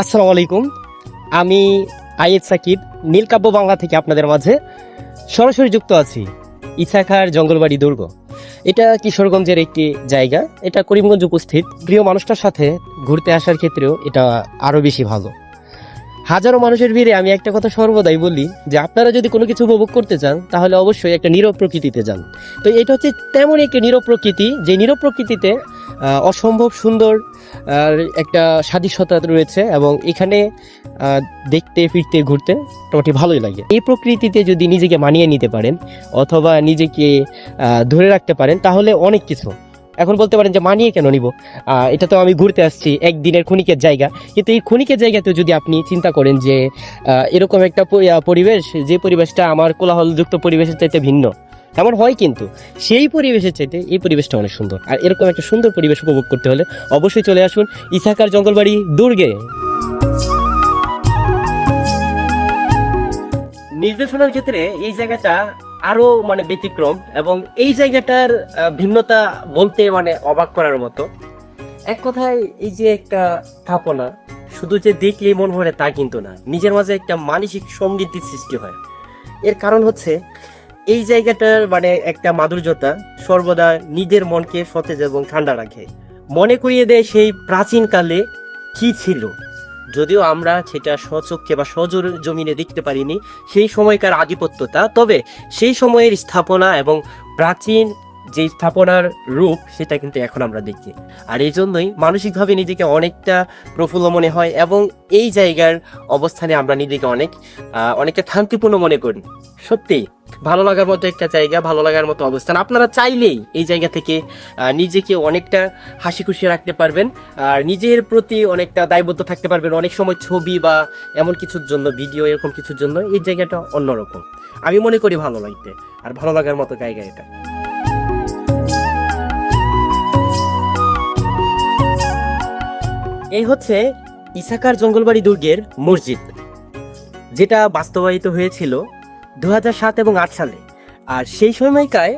আসসালামু আলাইকুম। আমি আইএফ সাকিব নীলকাব্য বাংলা থেকে আপনাদের মাঝে সরাসরি যুক্ত আছি ইসাখার জঙ্গলবাড়ি দুর্গ। এটা কিশোরগঞ্জের একটি জায়গা। এটা করিমগঞ্জ উপস্থিত। প্রিয় মানুষটার সাথে ঘুরতে আসার ক্ষেত্রেও এটা আরও বেশি ভালো। হাজারো মানুষের ভিড়ে আমি একটা কথা সর্বদাই বলি যে আপনারা যদি কোনো কিছু উপভোগ করতে চান, তাহলে অবশ্যই একটা নীরব প্রকৃতিতে যান। তো এটা হচ্ছে তেমনই একটি নীরব প্রকৃতি, যে নীরব প্রকৃতিতে অসম্ভব সুন্দর একটা স্বাদিষ্টতা রয়েছে এবং এখানে দেখতে, ফিরতে, ঘুরতে মোটামুটি ভালোই লাগে। এই প্রকৃতিতে যদি নিজেকে মানিয়ে নিতে পারেন, অথবা নিজেকে ধরে রাখতে পারেন, তাহলে অনেক কিছু। এখন বলতে পারেন যে মানিয়ে কেন নিব? এটা তো আমি ঘুরতে আসছি একদিনের ক্ষণিকের জায়গা। কিন্তু এই ক্ষণিকের জায়গাতেও যদি আপনি চিন্তা করেন যে এরকম একটা পরিবেশ, যে পরিবেশটা আমার কোলাহলযুক্ত পরিবেশের চাইতে ভিন্ন এমন হয় কিন্তু সেই পরিবেশের চাইতে এই পরিবেশটা অনেক সুন্দর। আর এরকম একটা সুন্দর পরিবেশ উপভোগ করতে হলে অবশ্যই চলে আসুন ইসাকার জঙ্গলবাড়ি দুর্গে। নির্দেশনার ক্ষেত্রে এই জায়গাটা আরও মানে ব্যতিক্রম এবং এই জায়গাটার ভিন্নতা বলতে মানে অবাক করার মতো। এক কথায় এই যে একটা স্থাপনা, শুধু যে দেখলেই মন ভরে তা কিন্তু না, নিজের মাঝে একটা মানসিক সমৃদ্ধির সৃষ্টি হয়। এর কারণ হচ্ছে, এই জায়গাটার মানে একটা মাধুর্যতা সর্বদা নিজের মনকে সতেজ এবং ঠান্ডা রাখে। মনে করিয়ে দেয় সেই প্রাচীনকালে কি ছিল? যদিও আমরা সেটা স্বচক্ষে বা সজোর জমিনে দেখতে পারিনি, সেই সময়কার আধিপত্যতা। তবে সেই সময়ের স্থাপনা এবং প্রাচীন যে স্থাপনার রূপ, সেটা কিন্তু এখন আমরা দেখি। আর এই জন্যই মানসিকভাবে নিজেকে অনেকটা প্রফুল্ল মনে হয় এবং এই জায়গার অবস্থানে আমরা নিজেকে অনেক অনেকটা শান্তিপূর্ণ মনে করি। সত্যি ভালো লাগার মতো একটা জায়গা, ভালো লাগার মতো অবস্থান। আপনারা চাইলেই এই জায়গা থেকে নিজেকে অনেকটা হাসি খুশি রাখতে পারবেন আর নিজের প্রতি অনেকটা দায়বদ্ধ থাকতে পারবেন। অনেক সময় ছবি বা এমন কিছুর জন্য ভিডিও এরকম কিছুর জন্য এই জায়গাটা অন্যরকম। আমি মনে করি ভালো লাগতে আর ভালো লাগার মতো জায়গা এটা। এই হচ্ছে ইসাকার জঙ্গলবাড়ি দুর্গের মসজিদ, যেটা বাস্তবায়িত হয়েছিল দু সাত এবং আট সালে। আর সেই সময়কায়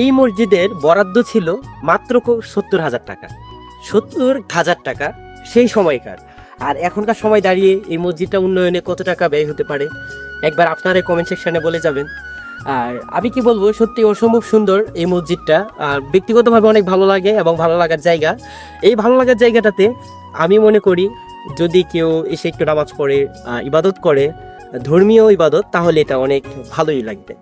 এই মসজিদের বরাদ্দ ছিল মাত্র সত্তর হাজার টাকা। সত্তর হাজার টাকা সেই সময়কার। আর এখনকার সময় দাঁড়িয়ে এই মসজিদটা উন্নয়নে কত টাকা ব্যয় হতে পারে, একবার আপনারা কমেন্ট সেকশানে বলে যাবেন। আর আমি কি বলব, সত্যি অসম্ভব সুন্দর এই মসজিদটা। আর ব্যক্তিগতভাবে অনেক ভালো লাগে এবং ভালো লাগার জায়গা। এই ভালো লাগার জায়গাটাতে আমি মনে করি, যদি কেউ এসে একটু নামাজ পড়ে ইবাদত করে ধর্মীয় ইবাদত তাহলে এটা অনেক ভালোই লাগবে।